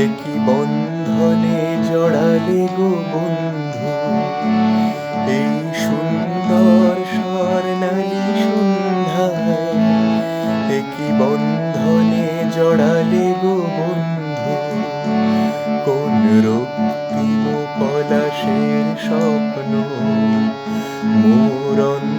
এ কি বন্ধনে জড়ালে গো বন্ধু? এই সুন্দর স্বর্ণালী সন্ধ্যায় এ কি বন্ধনে জড়ালে গো বন্ধু? কোন রক্তিম পলাশের স্বপ্ন? মোরন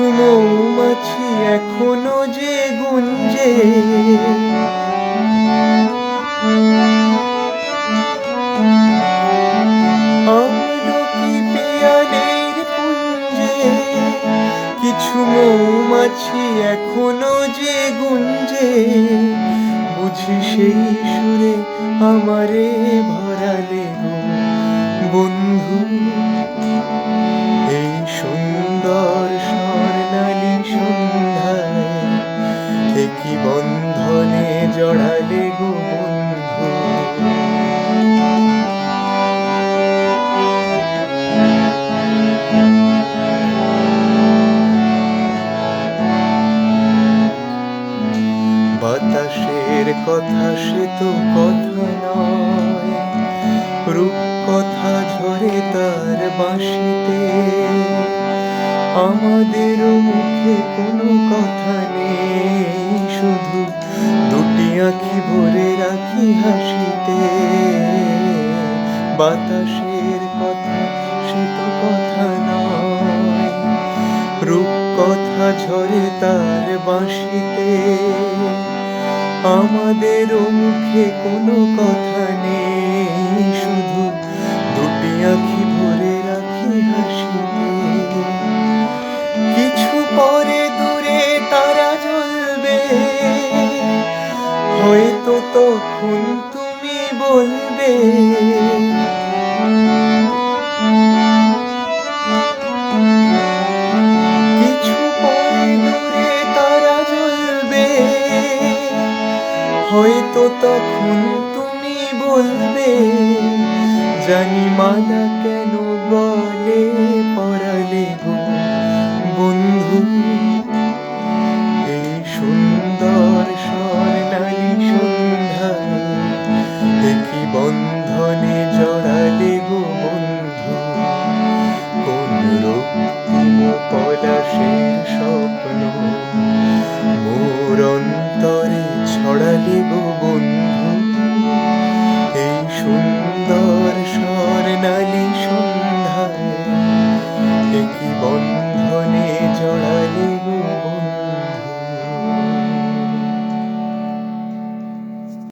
কিছু মৌমাছি এখনও যে গুঞ্জে। কিছু মৌমাছি এখনও যে গুঞ্জে। বুঝি সেই সুরে আমারে ভরালে বন্ধু। বাতাসের কথা সে তো কথা নয়। রূপ কথা ঝরে তার বাঁশিতে। আমাদের মুখে কোনো কথা নেই, শুধু দুটি আঁখি ভরে রাখি হাসিতে। বাতাসের কথা সে তো কথা নয়। রূপ কথা ঝরে তার বাঁশিতে। আমাদের মুখে কোনো কথা নেই, শুধু দুটি আঁখি ভরে রাখি হাসিতে। কিছু পরে দূরে তারা জ্বলবে, হয়তো তখন তুমি বলবে হয়তো তখন তুমি বলবে জানি মালা কেন বলে পড়ালে গো বন্ধু এই সুন্দর